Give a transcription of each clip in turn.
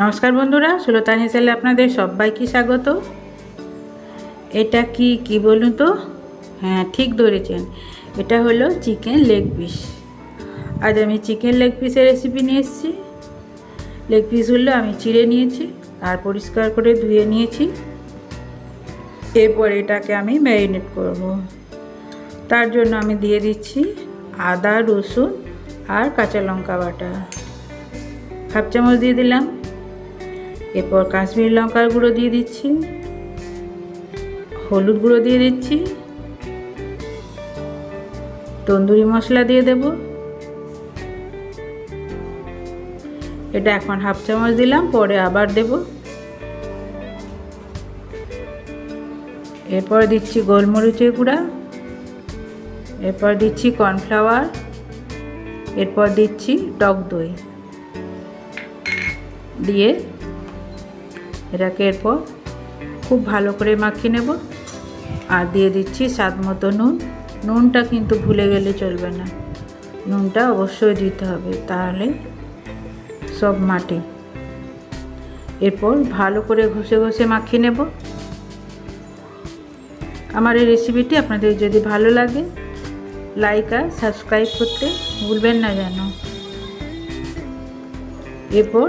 নমস্কার বন্ধুরা, সুলতান হিসেলে আপনাদের সবাইকে স্বাগত। এটা কি কি বলুন তো? হ্যাঁ ঠিক ধরেছেন। এটা হলো চিকেন লেগ পিস। আজ আমি চিকেন লেগ পিসের রেসিপি নিয়ে এসেছি। লেগ পিসগুলো আমি চিড়ে নিয়েছি, আর পরিষ্কার করে ধুয়ে নিয়েছি। এরপর এটাকে আমি ম্যারিনেট করব। তার জন্য আমি দিয়ে দিচ্ছি আদা, রসুন আর কাঁচা লঙ্কা বাটা। হাফ চামচ দিয়ে দিলাম। এরপর কাশ্মীর লঙ্কার গুঁড়ো দিয়ে দিচ্ছি, হলুদ গুঁড়ো দিয়ে দিচ্ছি, তন্দুরি মশলা দিয়ে দেব। এটা এখন হাফ চামচ দিলাম, পরে আবার দেব। এরপর দিচ্ছি গোলমরিচের গুঁড়া, এরপর দিচ্ছি কর্নফ্লাওয়ার, এরপর দিচ্ছি টক দই। দিয়ে এটাকে এরপর খুব ভালো করে মাখিয়ে নেব। আর দিয়ে দিচ্ছি স্বাদ মতো নুন। নুনটা কিন্তু ভুলে গেলে চলবে না। নুনটা অবশ্যই দিতে হবে, তাহলে সব মাটি। এরপর ভালো করে ঘষে ঘষে মাখিয়ে নেব। আমার এই রেসিপিটি আপনাদের যদি ভালো লাগে, লাইক আর সাবস্ক্রাইব করতে ভুলবেন না যেন। এরপর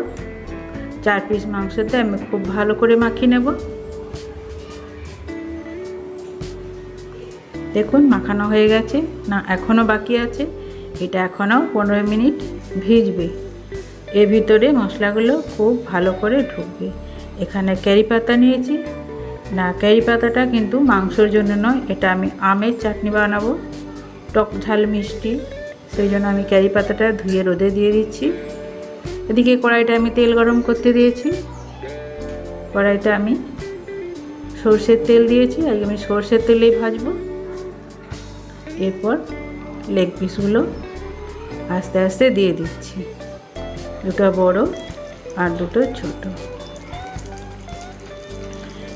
চার পিস মাংসতে আমি খুব ভালো করে মাখিয়ে নেব। দেখুন, মাখানো হয়ে গেছে। না এখনও বাকি আছে। এটা এখনও পনেরো মিনিট ভিজবে। এর ভিতরে মশলাগুলো খুব ভালো করে ঢুকবে। এখানে ক্যারি পাতা নিয়েছি। না ক্যারি পাতাটা কিন্তু মাংসর জন্য নয়, এটা আমি আমের চাটনি বানাবো। টক ঝাল মিষ্টি। সেই জন্য আমি ক্যারি পাতাটা ধুয়ে রোদে দিয়ে দিচ্ছি। এদিকে কড়াইটা আমি তেল গরম করতে দিয়েছি। কড়াইটা আমি সর্ষের তেল দিয়েছি। আগে আমি সর্ষের তেলেই ভাজবো। এরপর লেগ পিসগুলো আস্তে আস্তে দিয়ে দিচ্ছি। দুটো বড় আর দুটো ছোট।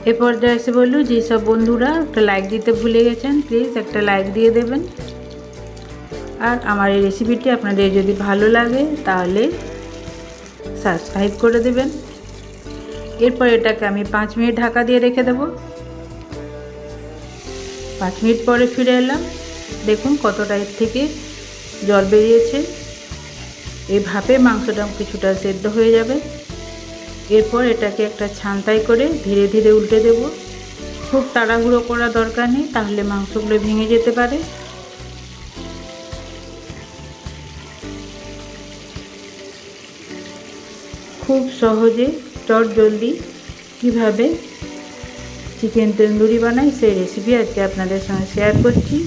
এ পর্যায়ে এসে বললু যেসব বন্ধুরা, একটা লাইক দিতে ভুলে গেছেন প্লিজ একটা লাইক দিয়ে দেবেন। আর আমার এই রেসিপিটি আপনাদের যদি ভালো লাগে, তাহলে সাবস্ক্রাইব করে দেবেন। এরপর এটাকে আমি পাঁচ মিনিট ঢাকা দিয়ে রেখে দেব। পাঁচ মিনিট পরে ফিরে এলাম। দেখুন কতটা এর থেকে জল বেরিয়েছে। এই ভাপে মাংসটা কিছুটা সেদ্ধ হয়ে যাবে। এরপর এটাকে একটা ছান্তাই করে ধীরে ধীরে উল্টে দেব। খুব তাড়াহুড়ো করা দরকার নেই, তাহলে মাংসগুলো ভেঙে যেতে পারে। খুব সহজে চট জলদি কীভাবে চিকেন তন্দুরি বানাই সেই রেসিপি আজকে আপনাদের সঙ্গে শেয়ার করছি।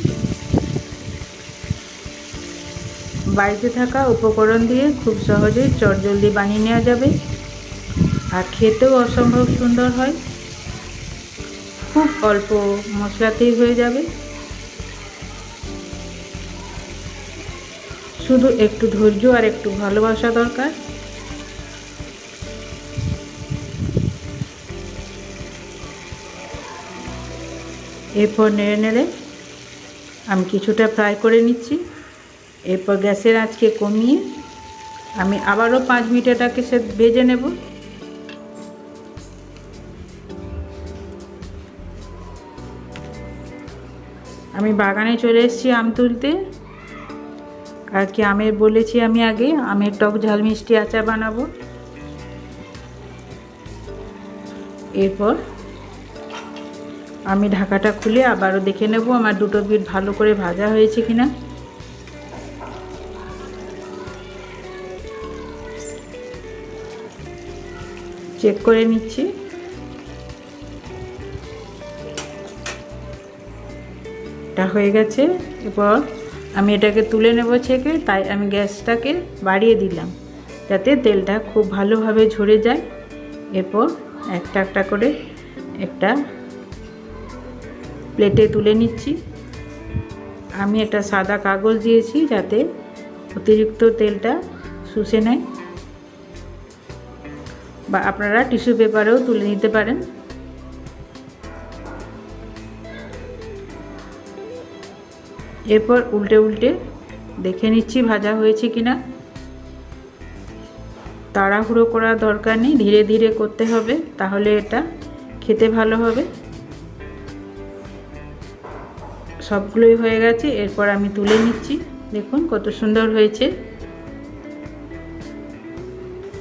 বাড়িতে থাকা উপকরণ দিয়ে খুব সহজেই চট জলদি বানিয়ে নেওয়া যাবে আর খেতেও অসম্ভব সুন্দর হয়। খুব অল্প মশলাতেই হয়ে যাবে। শুধু একটু ধৈর্য আর একটু ভালোবাসা দরকার। এরপর নেড়ে নেড়ে আমি কিছুটা ফ্রাই করে নিচ্ছি। এরপর গ্যাসের আঁচকে কমিয়ে আমি আবারও পাঁচ মিনিট এটাকে সে ভেজে নেব। আমি বাগানে চলে এসেছি আম তুলতে। আজকে আমের বলেছি আমি আগে, আমের টক ঝাল মিষ্টি আচার বানাবো। এরপর আমি ঢাকাটা খুলে আবারও দেখে নেব আমার দুটো বিট ভালো করে ভাজা হয়েছে কিনা। চেক করে নিচ্ছি। এটা হয়ে গেছে। এরপর আমি এটাকে তুলে নেব ছেঁকে, তাই আমি গ্যাসটাকে বাড়িয়ে দিলাম, যাতে তেলটা খুব ভালোভাবে ঝরে যায়। এরপর একটা একটা করে একটা প্লেটে তুলে নিচ্ছি। আমি একটা সাদা কাগজ দিয়েছি যাতে অতিরিক্ত তেলটা শুষে নেয়। বা আপনারা টিস্যু পেপারেও তুলে নিতে পারেন। এরপর উল্টে উল্টে দেখে নিচ্ছি ভাজা হয়েছে কিনা। তাড়াহুড়ো করার দরকার নেই, ধীরে ধীরে করতে হবে, তাহলে এটা খেতে ভালো হবে। সবগুলোই হয়ে গেছে, এরপর আমি তুলে নিচ্ছি। দেখুন কত সুন্দর হয়েছে।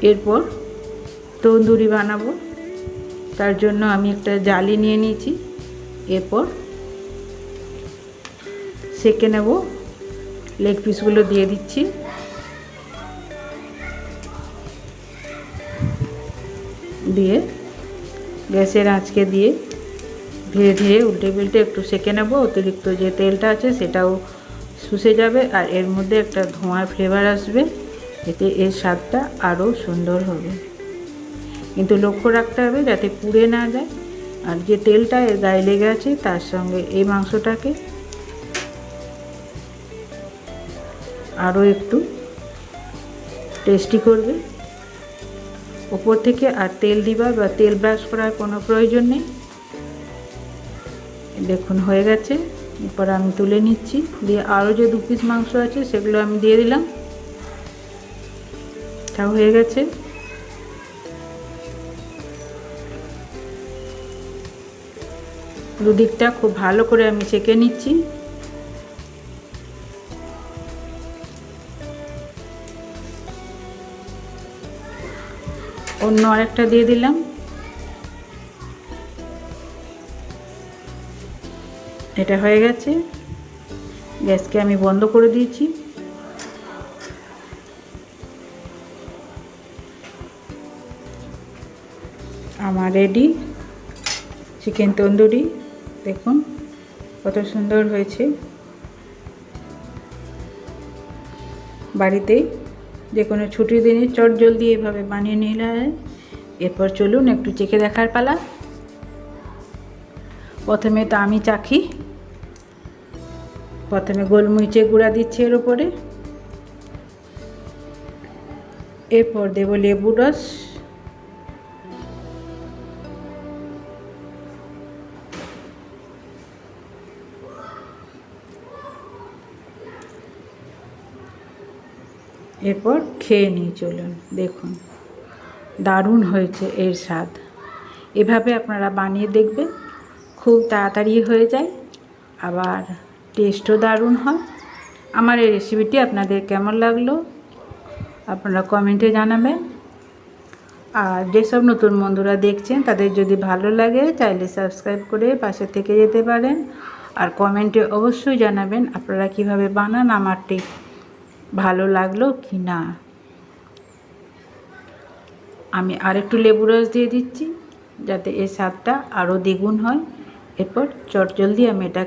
এরপর তন্দুরি বানাবো। তার জন্য আমি একটা জালি নিয়ে নিয়েছি। এরপর সেকে নেব। লেগ পিসগুলো দিয়ে দিচ্ছি। দিয়ে গ্যাসের আঁচকে দিয়ে ধীরে ধীরে উল্টে পাল্টে একটু সেকে নেব, অতিরিক্ত যে তেলটা আছে সেটাও শুষে যাবে আর এর মধ্যে একটা ধোঁয়ার ফ্লেভার আসবে, এতে এর স্বাদটা আরও সুন্দর হবে। কিন্তু লক্ষ্য রাখতে হবে যাতে পুড়ে না যায়, আর যে তেলটা এর গায়ে লেগে আছে তার সঙ্গে এই মাংসটাকে আরও একটু টেস্টি করবে। ওপর থেকে আর তেল দিবার বা তেল ব্রাশ করার কোনো প্রয়োজন নেই। দেখুন, হয়ে গেছে। এরপর আমি তুলে নিচ্ছি। দিয়ে আরও যে দু পিস মাংস আছে, সেগুলো আমি দিয়ে দিলাম। তা হয়ে গেছে। দুদিকটা খুব ভালো করে আমি সেঁকে নিচ্ছি। অন্য আরেকটা দিয়ে দিলাম। এটা হয়ে গেছে। গ্যাসকে আমি বন্ধ করে দিয়েছি। আমার রেডি চিকেন তন্দুরি, দেখুন কত সুন্দর হয়েছে। বাড়িতেই যে কোনো ছুটির দিনে চট জলদি এভাবে বানিয়ে নিলে এরপর চলুন একটু চেখে দেখার পালা। প্রথমে তো আমি চাখি, প্রথমে গোলমরিচের গুঁড়া দিচ্ছি এর ওপরে এরপর দেব লেবু রস। এরপর খেয়ে নিয়ে চলুন, দেখুন। দারুণ হয়েছে এর স্বাদ। এভাবে আপনারা বানিয়ে দেখবেন। খুব তাড়াতাড়ি হয়ে যায়। আবার টেস্টও দারুণ হয়। আমার এই রেসিপিটি আপনাদের কেমন লাগল? আপনারা কমেন্টে জানাবেন। আর যেসব নতুন বন্ধুরা দেখছেন, তাদের যদি ভালো লাগে, চাইলে সাবস্ক্রাইব করে পাশে থেকে যেতে পারেন। আর কমেন্টে অবশ্যই জানাবেন, আপনারা কীভাবে বানান আমার ঠিক ভালো লাগল কি না। আমি আরেকটু লেবু রস দিয়ে দিচ্ছি, যাতে এর স্বাদটা আরও দ্বিগুণ হয়। এরপর চট জলদি আমি এটা